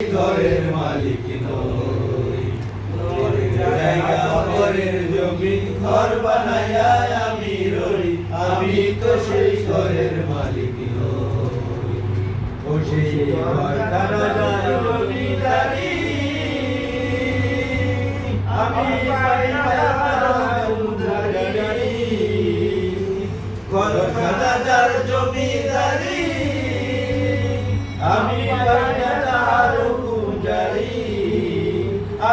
ঘরের মালিক নই। জায়গা পরের জমি ঘর বানাইয়া আমি রই। আমি তো সেই ঘরের মালিক নই। ও সেই আমি ঘর জমিদারি। আমি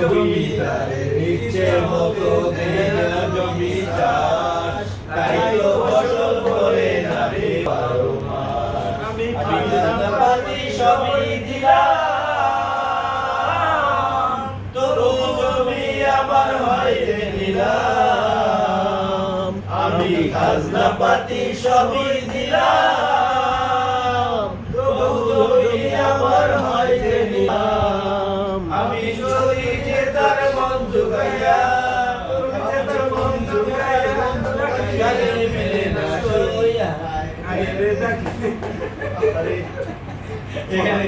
জমিদারের ইচ্ছে মতো দেয় তাই তো ফসল ফলে না রে সবই আমি খাজনা পাতি সবই দিলাম। এখানে